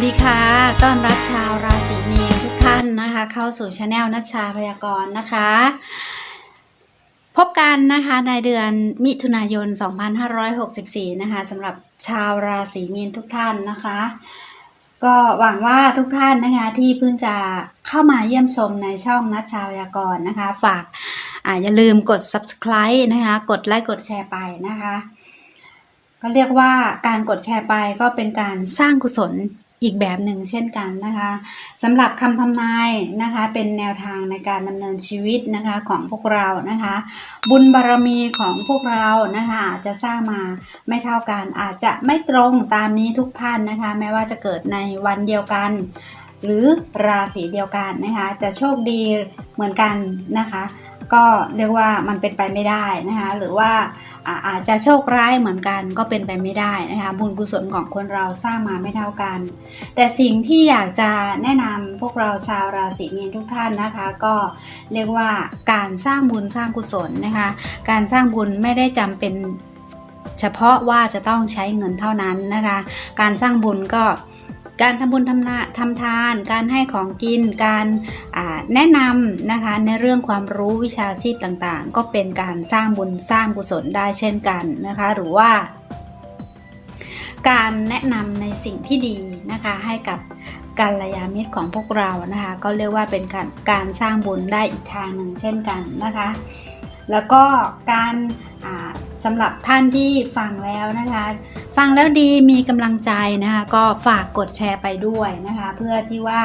สวัสดีค่ะ ต้อนรับชาวราศีมีนทุกท่านนะคะ เข้าสู่ช anel นัชชาพยากรณ์นะคะ พบกันนะคะในเดือนมิถุนายน 2564 นะคะสำหรับชาวราศีมีนทุกท่านนะคะ ก็หวังว่าทุกท่านนะคะที่เพิ่งจะเข้ามาเยี่ยมชมในช่องนัชชาพยากรณ์นะคะ ฝากอาอย่าลืมกด subscribe นะคะ กดไลค์กดแชร์ไปนะคะก็เรียกว่าการกดแชร์ไปก็เป็นการสร้างกุศล อีกแบบหนึ่งเช่นกันนะคะสำหรับคำทำนายนะคะเป็นแนวทางในการดำเนินชีวิตนะคะของพวกเรานะคะ บุญบารมีของพวกเรานะคะอาจจะสร้างมาไม่เท่ากันอาจจะไม่ตรงตามนี้ทุกท่านนะคะ แม้ว่าจะเกิดในวันเดียวกัน หรือราศีเดียวกันนะคะ จะโชคดีเหมือนกันนะคะ ก็เรียกว่ามันเป็นไปไม่ได้นะคะ หรือว่าอาจจะโชคร้ายเหมือนกันก็เป็นไปไม่ได้นะคะบุญกุศลของคนเราสร้างมาไม่เท่ากัน แต่สิ่งที่อยากจะแนะนำพวกเราชาวราศีมีนทุกท่านนะคะ ก็เรียกว่าการสร้างบุญสร้างกุศลนะคะการสร้างบุญไม่ได้จำเป็นเฉพาะว่าจะต้องใช้เงินเท่านั้นนะคะ การสร้างบุญก็ การทำบุญทำนาทำทาน การให้ของกิน การแนะนำนะคะในเรื่องความรู้วิชาชีพต่างๆ ก็เป็นการสร้างบุญสร้างกุศลได้เช่นกันนะคะ หรือว่า การแนะนำในสิ่งที่ดีนะคะให้กับกัลยาณมิตรของพวกเรานะคะ ก็เรียกว่าเป็นการการสร้างบุญได้อีกทางหนึ่งเช่นกันนะคะ แล้วก็การ สำหรับท่านที่ฟังแล้วนะคะ ฟังแล้วดีมีกำลังใจนะคะก็ฝากกดแชร์ไปด้วยนะคะ เพื่อที่ว่า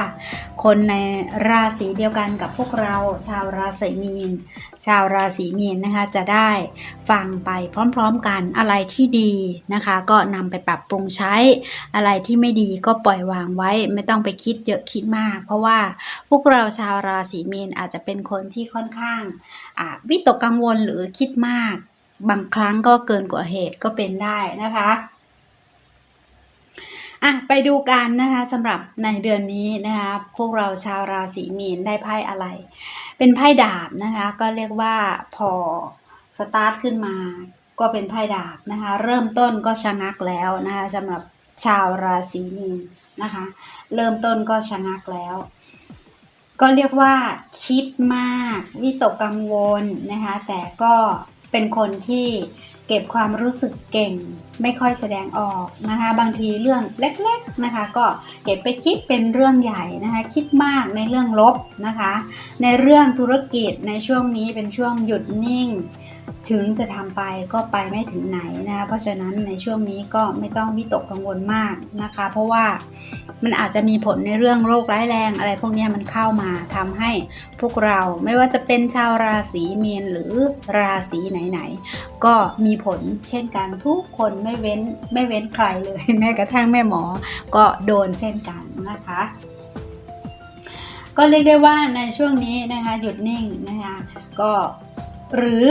คนในราศีเดียวกันกับพวกเราชาวราศีมีน ชาวราศีมีนนะคะจะได้ฟังไปพร้อมๆกันอะไรที่ดีนะคะ ก็นำไปปรับปรุงใช้ อะไรที่ไม่ดีก็ปล่อยวางไว้ไม่ต้องไปคิดเยอะคิดมาก เพราะว่าพวกเราชาวราศีมีนอาจจะเป็นคนที่ค่อนข้างวิตกกังวลหรือคิดมาก บางครั้งก็เกินกว่าเหตุก็เป็นได้นะคะอะไปดูกันนะคะสำหรับในเดือนนี้นะคะพวกเราชาวราศีมีนได้ไพ่อะไร เป็นไพ่ดาบนะคะก็เรียกว่าพอสตาร์ทขึ้นมาก็เป็นไพ่ดาบนะคะเริ่มต้นก็ชะงักแล้วนะคะสำหรับชาวราศีมีนนะคะเริ่มต้นก็ชะงักแล้ว ก็เรียกว่าคิดมากวิตกกังวลนะคะแต่ก็ เป็นคนที่เก็บความรู้สึกเก่ง ไม่ค่อยแสดงออกนะคะ บางทีเรื่องเล็กๆนะคะ ก็เก็บไปคิดเป็นเรื่องใหญ่นะคะ คิดมากในเรื่องลบนะคะ ในเรื่องธุรกิจในช่วงนี้เป็นช่วงหยุดนิ่ง ถึงจะทำไปก็ไปไม่ถึงไหนนะคะเพราะฉะนั้นในช่วงนี้ก็ไม่ต้องวิตกกังวลมากนะคะ เพราะว่ามันอาจจะมีผลในเรื่องโรคร้ายแรง อะไรพวกนี้มันเข้ามาทำให้พวกเราไม่ว่าจะเป็นชาวราศีมีนหรือราศีไหนๆก็มีผลเช่นกันทุกคนไม่เว้นไม่เว้นใครเลยแม้กระทั่งแม่หมอก็โดนเช่นกันนะคะก็เรียกได้ว่าในช่วงนี้นะคะหยุดนิ่งนะคะก็หรือ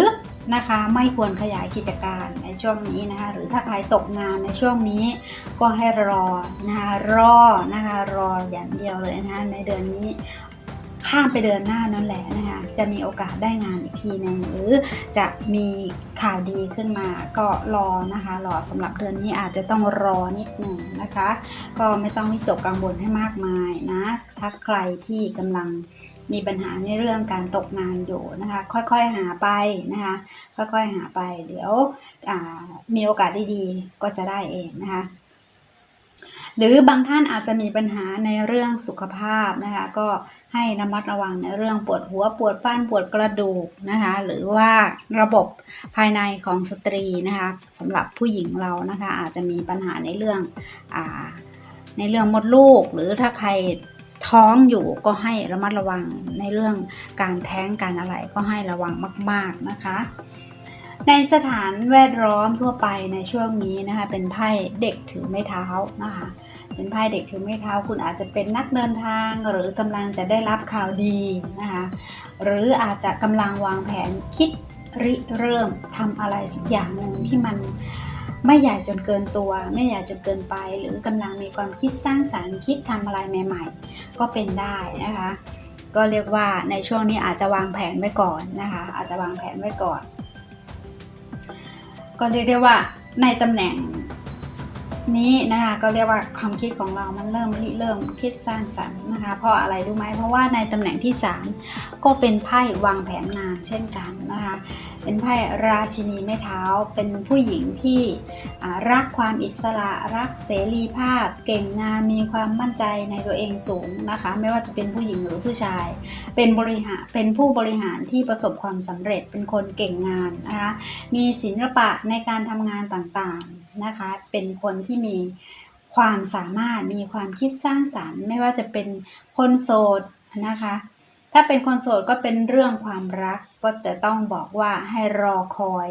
นะคะ ไม่ควรขยายกิจการในช่วงนี้นะคะ หรือถ้าใครตกงานในช่วงนี้ ก็ให้รอนะคะรอนะคะรออย่างเดียวเลยนะคะในเดือนนี้ข้ามไปเดือนหน้านั่นแหละนะคะ จะมีโอกาสได้งานอีกทีหนึ่งหรือจะมีข่าวดีขึ้นมาก็รอนะคะ รอสำหรับเดือนนี้อาจจะต้องรอนิดหนึ่งนะคะ ก็ไม่ต้องวิตกกังวลให้มากมายนะ ถ้าใครที่กำลัง มีปัญหาในเรื่องการตกงานอยู่นะคะ ค่อยๆหาไปนะคะ ค่อยๆหาไป เดี๋ยวมีโอกาสดีๆก็จะได้เองนะคะ หรือบางท่านอาจจะมีปัญหาในเรื่องสุขภาพนะคะ ก็ให้ระมัดระวังในเรื่องปวดหัวปวดฟันปวดกระดูกนะคะ หรือว่าระบบภายในของสตรีนะคะสำหรับผู้หญิงเรานะคะ อาจจะมีปัญหาในเรื่องอในเรื่องมดลูก หรือถ้าใคร ท้องอยู่ก็ให้ระมัดระวังในเรื่องการแท้งการอะไรก็ให้ระวังมาก ๆนะคะ ในสถานแวดล้อมทั่วไปในช่วงนี้นะคะเป็นไพ่เด็กถือไม้เท้านะคะเป็นไพ่เด็กถือไม้เท้า คุณอาจจะเป็นนักเดินทาง หรือกำลังจะได้รับข่าวดีนะคะหรืออาจจะกำลังวางแผนคิดริเริ่มทำอะไรสักอย่างหนึ่งที่มัน ไม่ใหญ่จนเกินตัว ไม่ใหญ่จนเกินไป หรือกำลังมีความคิดสร้างสารรค์คิดทำอะไรใหม่ ๆ ก็เป็นได้นะคะ ก็เรียกว่าในช่วงนี้อาจจะวางแผนไว้ก่อนนะคะ อาจจะวางแผนไว้ก่อน ก็เรียกได้ว่าในตำแหน่ง นี้นะคะก็เรียกว่าความคิดของเรามันเริ่มริเริ่มคิดสร้างสรรค์นะคะ เพราะอะไรรู้ไหมเพราะว่าในตำแหน่งที่ 3 ก็เป็นไพ่วางแผนงานเช่นกันนะคะเป็นไพ่ราชินีไม้เท้า เป็นผู้หญิงที่รักความอิสระรักเสรีภาพ เก่งงานมีความมั่นใจในตัวเองสูงนะคะ ไม่ว่าจะเป็นผู้หญิงหรือผู้ชาย เป็นบริหารเป็นผู้บริหารที่ประสบความสำเร็จเป็นคนเก่งงานนะคะมีศิลปะในการทำงานต่างๆ นะคะ เป็นคนที่มีความสามารถมีความคิดสร้างสารรค์ ไม่ว่าจะเป็นคนโสดนะคะ ถ้าเป็นคนโสดก็เป็นเรื่องความรักก็จะต้องบอกว่าให้รอคอย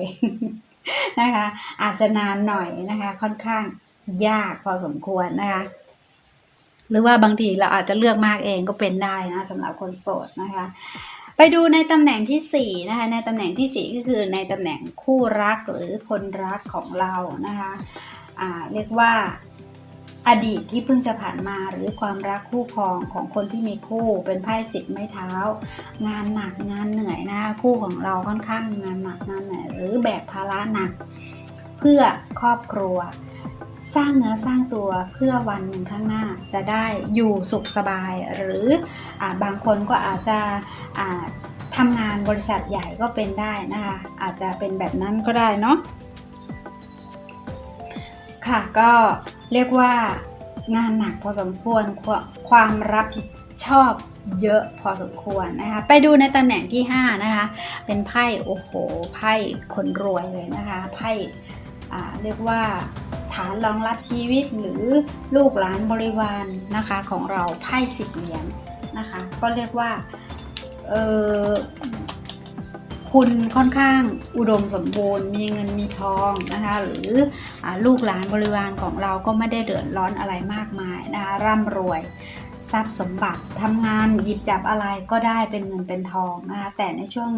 นะคะ อาจจะนานหน่อยนะคะ ค่อนข้างยากพอสมควรนะคะ หรือว่าบางทีเราอาจจะเลือกมากเองก็เป็นได้นะสำหรับคนโสดนะคะ ไปดูในตำแหน่งที่4นะคะในตำแหน่งทีสี่4ก็คือในตำแหน่งคู่รักหรือคนรักของเรานะคะอ่าเรียกว่าอดีตที่เพิ่งจะผ่านมาหรือความรักคู่ครองของคนที่มีคู่เป็นไพ่สิบไม้เท้า งานหนักงานเหนื่อยนะคู่ของเราค่อนข้างงานหนักงานเหนื่อยหรือแบกภาระหนัก เพื่อครอบครัว สร้างเนื้อสร้างตัวเพื่อวันหนึ่งข้างหน้าจะได้อยู่สุขสบาย หรืออบางคนก็อาจจะอ่าทำงานบริษัทใหญ่ก็เป็นได้นะคะอาจจะเป็นแบบนั้นก็ได้เนาะค่ะก็เรียกว่างานหนักพอสมควรความรับผิดชอบเยอะพอสมควรนะคะ ไปดูในตำแหน่งที่ 5 นะคะ เป็นไพ่โอ้โหไพ่คนรวยเลยนะคะไพ่ เรียกว่าฐานรองรับชีวิตหรือลูกหลานบริวารนะคะของเราไพ่สิบเหรียญนะคะก็เรียกว่าคุณค่อนข้างอุดมสมบูรณ์ มีเงินมีทองนะคะหรืออลูกหลานบริวารของเราก็ไม่ได้เดือดร้อนอะไรมากมายนะคะร่ำรวย ทรัพย์สมบัติทำงานหยิบจับอะไรก็ได้เป็นเงินเป็นทองนะคะแต่ในช่วง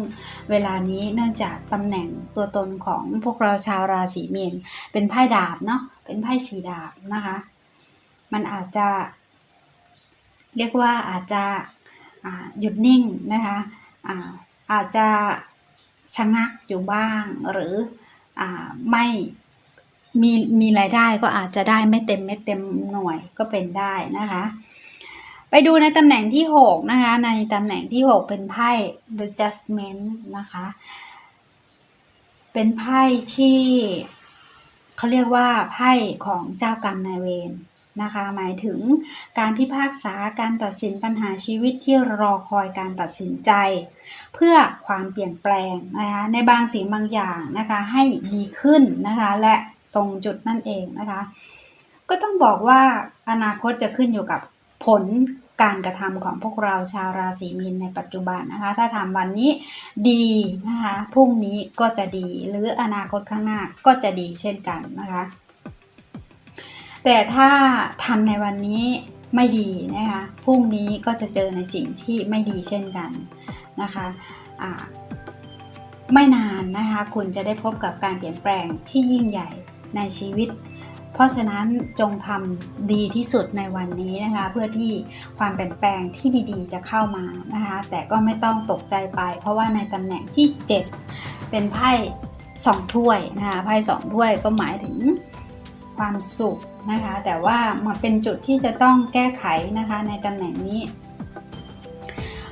เวลานี้เนื่องจากตำแหน่งตัวตนของพวกเราชาวราศีมีนเป็นไพ่ดาบเนาะเป็นไพ่สีดาบนะคะ มันอาจจะ เรียกว่าอาจจะหยุดนิ่งนะคะอาอาจจะชะงักอยู่บ้างหรืออไม่มีมีรายได้ก็อาจจะได้ไม่เต็มไม่เต็มหน่วยก็เป็นได้นะคะ ดูในตำแหน่งที่ 6 นะคะ ในตำแหน่งที่ 6 เป็นไพ่ The Judgment นะคะ เป็นไพ่ที่เขาเรียกว่าไพ่ของเจ้ากรรมนายเวรนะคะ หมายถึงการพิพากษาการตัดสินปัญหาชีวิตที่รอคอยการตัดสินใจ เพื่อความเปลี่ยนแปลงนะคะในบางสิ่งบางอย่างนะคะให้ดีขึ้นนะคะและตรงจุดนั่นเองนะคะ ก็ต้องบอกว่าอนาคตจะขึ้นอยู่กับผล การกระทำของพวกเราชาวราศีมีนในปัจจุบันนะคะ ถ้าทำวันนี้ดีนะคะพรุ่งนี้ก็จะดีหรืออนาคตข้างหน้าก็จะดีเช่นกันนะคะ แต่ถ้าทำในวันนี้ไม่ดีนะคะพรุ่งนี้ก็จะเจอในสิ่งที่ไม่ดีเช่นกันนะคะไม่นานนะคะ คุณจะได้พบกับการเปลี่ยนแปลงที่ยิ่งใหญ่ในชีวิต เพราะฉะนั้นจงทำดีที่สุดในวันนี้นะคะ เพื่อที่ความเปลี่ยนแปลงที่ดีๆ จะเข้ามานะคะ แต่ก็ไม่ต้องตกใจไป เพราะว่าในตำแหน่งที่ 7 เป็นไพ่สองถ้วยนะคะไพ่สองถ้วยก็หมายถึงความสุขนะคะ แต่ว่ามันเป็นจุดที่จะต้องแก้ไขนะคะในตำแหน่งนี้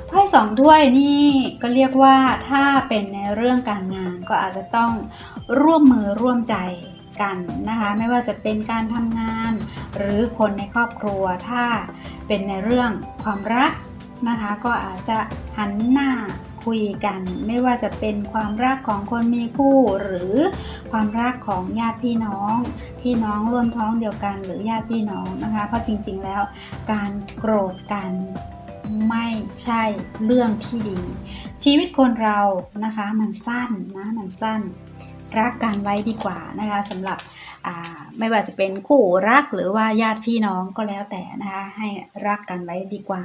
ไพ่สองถ้วยนี่ก็เรียกว่าถ้าเป็นในเรื่องการงานก็อาจจะต้องร่วมมือร่วมใจ กันนะคะไม่ว่าจะเป็นการทำงาน หรือคนในครอบครัวถ้าเป็นในเรื่องความรักนะคะก็อาจจะหันหน้าคุยกัน ไม่ว่าจะเป็นความรักของคนมีคู่ หรือความรักของญาติพี่น้อง พี่น้องร่วมท้องเดียวกันหรือญาติพี่น้องนะคะ เพราะจริงๆแล้วการโกรธกันไม่ใช่เรื่องที่ดี ชีวิตคนเรานะคะมันสั้นนะมันสั้น รักกันไว้ดีกว่านะคะสำหรับไม่ว่าจะเป็นคู่รักหรือว่าญาติพี่น้องก็แล้วแต่นะคะให้รักกันไว้ดีกว่า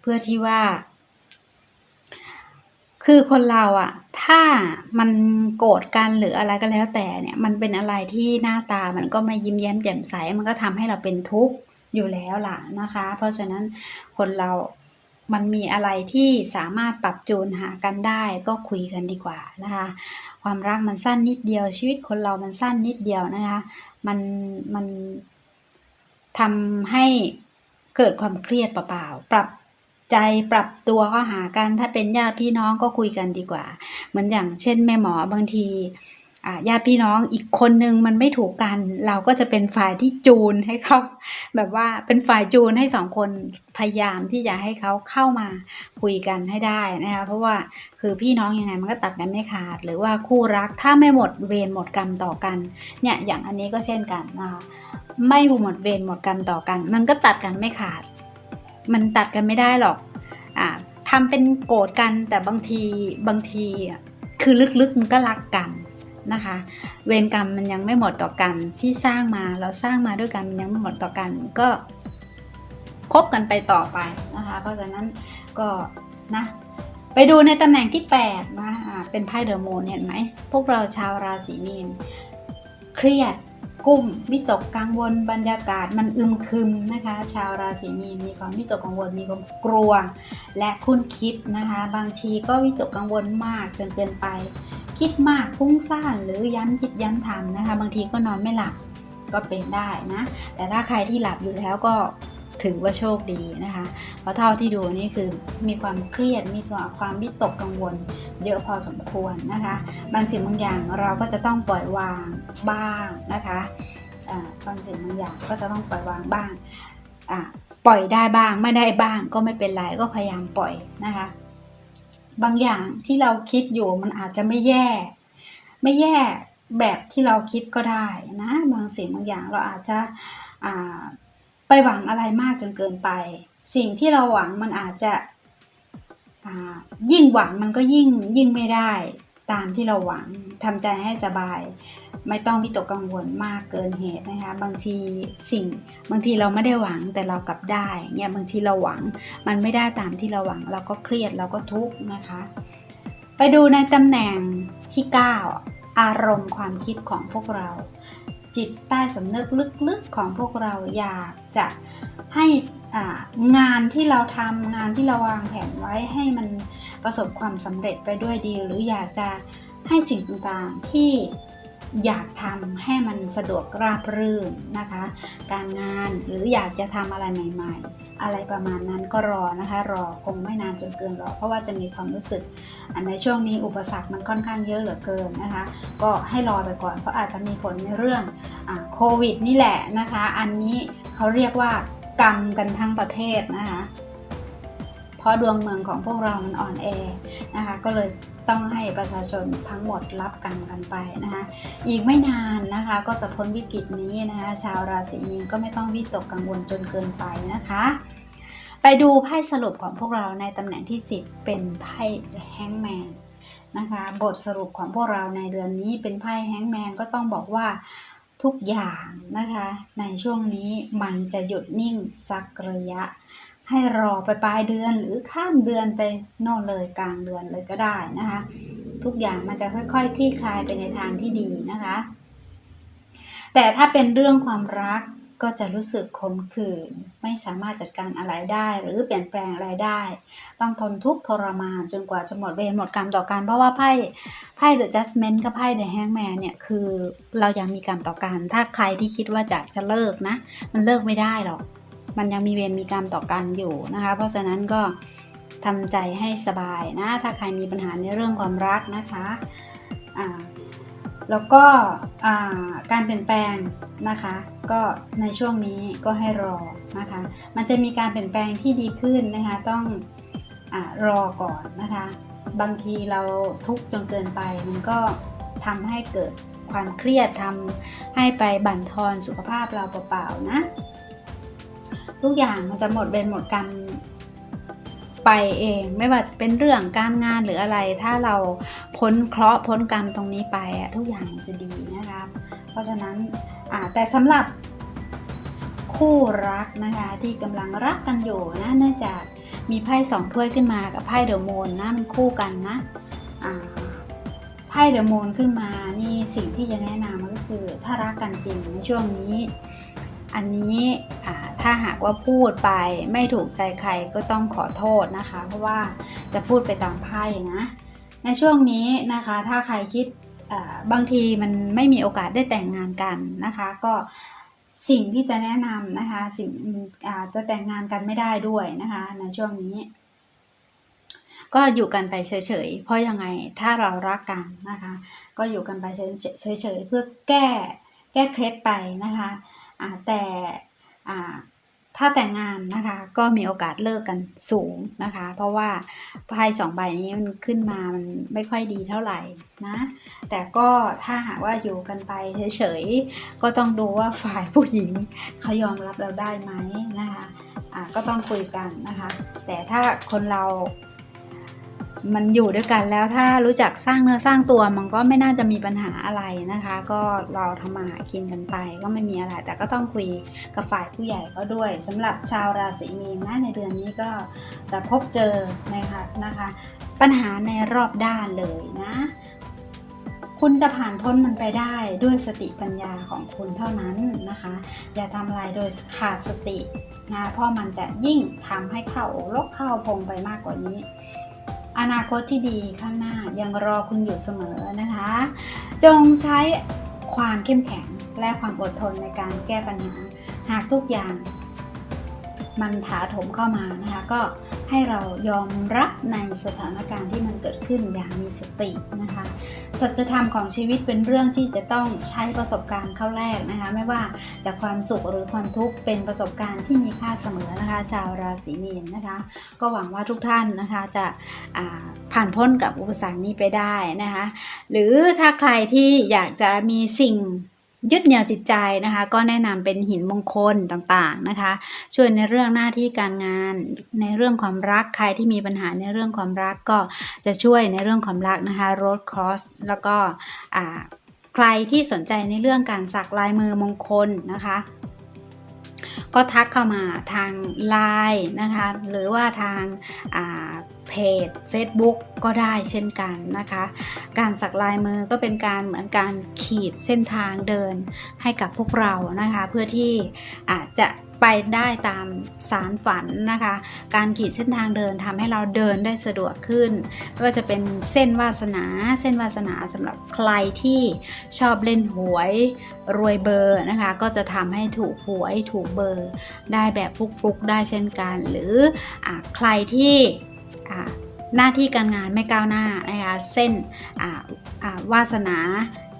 เพื่อที่ว่า คือคนเราอะถ้ามันโกรธกันหรืออะไรก็แล้วแต่เนี่ยมันเป็นอะไรที่หน้าตามันก็ไม่ยิ้มแย้มแจ่มใส มันก็ทำให้เราเป็นทุกข์อยู่แล้วล่ะนะคะ เพราะฉะนั้นคนเรา มันมีอะไรที่สามารถปรับจูนหากันได้ก็คุยกันดีกว่านะคะ ความรักมันสั้นนิดเดียวชีวิตคนเรามันสั้นนิดเดียวนะคะ มันมันทำให้เกิดความเครียดเปล่าๆปรับใจปรับตัวเข้าหากันถ้าเป็นญาติพี่น้องก็คุยกันดีกว่า เหมือนอย่างเช่นแม่หมอบางที ญาติพี่น้องอีกคนนึงมันไม่ถูกกัน เราก็จะเป็นฝ่ายที่จูนให้เขาแบบว่าเป็นฝ่ายจูนให้สองคนพยายามที่จะให้เขาเข้ามาคุยกันให้ได้นะคะเพราะว่าคือพี่น้องยังไงมันก็ตัดกันไม่ขาด หรือว่าคู่รักถ้าไม่หมดเวรหมดกรรมต่อกันเนี่ยอย่างอันนี้ก็เช่นกันนะคะไม่หมดเวรหมดกรรมต่อกัน มันก็ตัดกันไม่ขาด มันตัดกันไม่ได้หรอกอ่าทำเป็นโกรธกันแต่บางทีบางทีคือลึกๆมันก็รักกัน นะคะ เวรกรรมมันยังไม่หมดต่อกันที่สร้างมาเราสร้างมาด้วยกันมันยังไม่หมดต่อกันก็คบกันไปต่อไปนะคะ เพราะฉะนั้นก็นะไปดูในตำแหน่งที่ 8 นะอ่าเป็นไพ่เดอะมูนเห็นไหม พวกเราชาวราศีมีน เครียดกุ้มวิตกกังวลบรรยากาศมันอึมครึมนะคะ ชาวราศีมีนมีความวิตกกังวลมีความกลัว และคุ้นคิดนะคะ บางทีก็วิตกกังวลมากจนเกินไป คิดมากฟุ้งซ่านหรือย้ำคิดย้ำทำนะคะ บางทีก็นอนไม่หลับก็เป็นได้นะ แต่ถ้าใครที่หลับอยู่แล้วก็ถือว่าโชคดีนะคะ เพราะเท่าที่ดูนี่คือมีความเครียด มีความวิตกกังวล เยอะพอสมควรนะคะ บางสิ่งบางอย่างเราก็จะต้องปล่อยวางบ้างนะคะบางสิ่งบางอย่างก็จะต้องปล่อยวางบ้าง ปล่อยได้บ้างไม่ได้บ้างก็ไม่เป็นไรก็พยายามปล่อยนะคะ บางอย่างที่เราคิดอยู่มันอาจจะไม่แย่ ไม่แย่แบบที่เราคิดก็ได้นะบางสิ่งบางอย่างเราอาจจะไปหวังอะไรมากจนเกินไป สิ่งที่เราหวังมันอาจจะยิ่งหวังมันก็ยิ่งยิ่งไม่ได้ตามที่เราหวังทำใจให้สบาย ไม่ต้องวิตกกังวลมากเกินเหตุนะคะบางทีสิ่งบางทีเราไม่ได้หวังแต่เรากลับได้เนี่ยบางทีเราหวังมันไม่ได้ตามที่เราหวัง เราก็เครียดเราก็ทุกข์นะคะ ไปดูในตำแหน่งที่ 9 อารมณ์ความคิดของพวกเรา จิตใต้สำนึกลึกๆของพวกเราอยากจะให้งานที่เราทำงานที่เราวางแผนไว้ให้มันประสบความสำเร็จไปด้วยดี หรืออยากจะให้สิ่งต่างๆที่ อยากทำให้มันสะดวกราบรื่นนะคะ การงานหรืออยากจะทำอะไรใหม่ๆ อะไรประมาณนั้นก็รอนะคะ รอคงไม่นานจนเกินรอ เพราะว่าจะมีความรู้สึกอันในช่วงนี้อุปสรรคมันค่อนข้างเยอะเหลือเกินนะคะ ก็ให้รอไปก่อน เพราะอาจจะมีผลในเรื่องอโควิดนี่แหละนะคะ อันนี้เขาเรียกว่ากรรมกันทั้งประเทศนะคะ ราะดวงเมืองของพวกเรามันอ่อนแอนะคะก็เลยต้องให้ประชาชนทั้งหมดรับกรรมกันไปนะคะอีกไม่นานนะคะก็จะพ้นวิกฤตนี้นะคะชาวราศีมีนก็ไม่ต้องวิตกกังวลจนเกินไปนะคะ ไปดูไพ่สรุปของพวกเราในตำแหน่งที่ 10 เป็นไพ่แฮงแมนนะคะบทสรุปของพวกเราในเดือนนี้เป็นไพ่แฮงแมนก็ต้องบอกว่าทุกอย่างนะคะในช่วงนี้มันจะหยุดนิ่งสักระยะ ให้รอไปปลายเดือนหรือข้ามเดือนไปน่นเลยกลางเดือนเลยก็ได้นะคะ ทุกอย่างมันจะค่อยๆคลี่คลายไปในทางที่ดีนะคะ แต่ถ้าเป็นเรื่องความรักก็จะรู้สึกขมขื่นไม่สามารถจัดการอะไรได้ หรือเปลี่ยนแปลงอะไรได้ ต้องทนทุกข์ทรมานจนกว่าจะหมดเวรหมดกรรมต่อกัน เพราะว่าไพ่ไพ่ The Judgment กับไพ่ The Hangman เนี่ยคือเรายังมีกรรมต่อกัน ถ้าใครที่คิดว่าจะจะเลิกนะ มันเลิกไม่ได้หรอก มันยังมีเวรมีกรรมต่อกันอยู่นะคะ เพราะฉะนั้นก็ทำใจให้สบายนะ ถ้าใครมีปัญหาในเรื่องความรักนะคะอ่าแล้วก็การเปลี่ยนแปลงนะคะ ก็ในช่วงนี้ก็ให้รอนะคะ มันจะมีการเปลี่ยนแปลงที่ดีขึ้นนะคะ ต้องอรอก่อนนะคะ บางทีเราทุกข์จนเกินไป มันก็ทำให้เกิดความเครียดทำให้ไปบั่นทอนสุขภาพเราเปล่าๆนะ ทุกอย่างมันจะหมดเวรหมดกรรมไปเอง ไม่ว่าจะเป็นเรื่องการงานหรืออะไร ถ้าเราพ้นเคราะห์พ้นกรรมตรงนี้ไปอะทุกอย่างมันจะดีนะคะเพราะฉะนั้นแต่สำหรับคู่รักนะคะที่กำลังรักกันอยู่นะเนื่องจากมีไพ่สองถ้วยขึ้นมากับไพ่เดอะโมนนะมันคู่กันนะไพ่เดอะโมนขึ้นมานี่สิ่งที่จะแนะนำก็คือถ้ารักกันจริงในช่วงนี้ อันนี้ ถ้าหากว่าพูดไปไม่ถูกใจใครก็ต้องขอโทษนะคะ เพราะว่าจะพูดไปตามไพ่นะ ในช่วงนี้นะคะถ้าใครคิดบางทีมันไม่มีโอกาสได้แต่งงานกันนะคะ ก็สิ่งที่จะแนะนำนะคะสิ่งอาจจะแต่งงานกันไม่ได้ด้วยนะคะในช่วงนี้ ก็อยู่กันไปเฉยๆเพราะยังไงถ้าเรารักกันนะคะ ก็อยู่กันไปเฉยๆเพื่อแก้แก้เคล็ดไปนะคะแต่ ถ้าแต่งงานนะคะก็มีโอกาสเลิกกันสูงนะคะ เพราะว่าไพ่สองใบนี้มันขึ้นมามันไม่ค่อยดีเท่าไหร่นะแต่ก็ถ้าหากว่าอยู่กันไปเฉยๆก็ต้องดูว่าฝ่ายผู้หญิงเขายอมรับเราได้ไหมนะคะะก็ต้องคุยกันนะคะ แต่ถ้าคนเรา มันอยู่ด้วยกันแล้วถ้ารู้จักสร้างเนื้อสร้างตัวมันก็ไม่น่าจะมีปัญหาอะไรนะคะ ก็เราทำมาหากินกันไปก็ไม่มีอะไร แต่ก็ต้องคุยกับฝ่ายผู้ใหญ่เขาด้วยสำหรับชาวราศีมีนนะในเดือนนี้ก็จะพบเจอนะคะนะคะ ปัญหาในรอบด้านเลยนะคุณจะผ่านพ้นมันไปได้ด้วยสติปัญญาของคุณเท่านั้นนะคะ อย่าทำอะไรโดยขาดสตินะเพราะมันจะยิ่งทำให้เข้าอกลกเข้าพงไปมากกว่านี้ อนาคตที่ดีข้างหน้ายังรอคุณอยู่เสมอนะคะ จงใช้ความเข้มแข็งและความอดทนในการแก้ปัญหา หากทุกอย่างมันถาถมเข้ามานะคะ ก็ ให้เรายอมรับในสถานการณ์ที่มันเกิดขึ้นอย่างมีสตินะคะ สัจธรรมของชีวิตเป็นเรื่องที่จะต้องใช้ประสบการณ์เข้าแรกนะคะ ไม่ว่าจากความสุขหรือความทุกข์เป็นประสบการณ์ที่มีค่าเสมอนะคะ ชาวราศีมีนนะคะ ก็หวังว่าทุกท่านนะคะจะผ่านพ้นกับอุปสรรคนี้ไปได้นะคะ หรือถ้าใครที่อยากจะมีสิ่ง ยึดเหนี่ยวจิตใจนะคะ ก็แนะนำเป็นหินมงคลต่างๆนะคะ ช่วยในเรื่องหน้าที่การงานในเรื่องความรักใครที่มีปัญหาในเรื่องความรักก็จะช่วยในเรื่องความรักนะคะ road cross แล้วก็ใครที่สนใจในเรื่องการสักลายมือมงคลนะคะก็ทักเข้ามาทาง Line นะคะ หรือว่าทางา จ Facebook ก็ได้เช่นกันนะคะ การสักลายมือก็เป็นการเหมือนการขีดเส้นทางเดินให้กับพวกเรานะคะ เพื่อที่อาจจะไปได้ตามสารฝันนะคะ การขีดเส้นทางเดินทำให้เราเดินได้สะดวกขึ้นไม่ว่าจะเป็นเส้นวาสนา เส้นวาสนาสำหรับใครที่ชอบเล่นหวยรวยเบอร์นะคะ ก็จะทำให้ถูกหวยถูกเบอร์ได้แบบฟุกๆได้เช่นกัน หรืออใครที่ หน้าที่การงานไม่ก้าวหน้านะคะเส้นวาสนา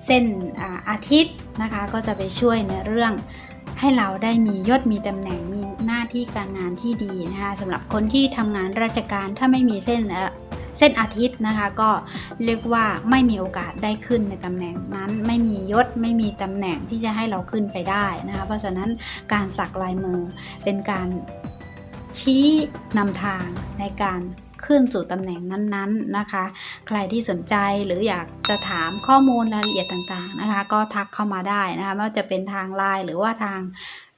เส้นอาอาทิตย์นะคะก็จะไปช่วยในเรื่องให้เราได้มียศมีตำแหน่งมีหน้าที่การงานที่ดีนะคะสำหรับคนที่ทำงานราชการถ้าไม่มีเส้นเอ่อเส้นอาทิตย์นะคะก็เรียกว่าไม่มีโอกาสได้ขึ้นในตำแหน่งนั้น ไม่มียศไม่มีตำแหน่งที่จะให้เราขึ้นไปได้นะคะเพราะฉะนั้นการสักลายมือเป็นการชี้นำทางในการ ขึ้นสู่ตำแหน่งนั้นๆนะคะ ใครที่สนใจหรืออยากจะถามข้อมูลรายละเอียดต่างๆนะคะ ก็ทักเข้ามาได้นะคะไม่ว่าจะเป็นทางไลน์หรือว่าทาง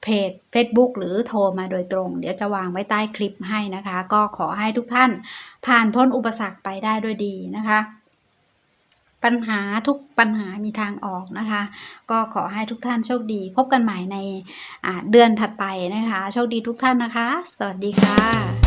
เพจ Facebook หรือโทรมาโดยตรง เดี๋ยวจะวางไว้ใต้คลิปให้นะคะ ก็ขอให้ทุกท่านผ่านพ้นอุปสรรคไปได้ด้วยดีนะคะ ปัญหาทุกปัญหามีทางออกนะคะ ก็ขอให้ทุกท่านโชคดี พบกันใหม่ในเดือนถัดไปนะคะ โชคดีทุกท่านนะคะ สวัสดีค่ะ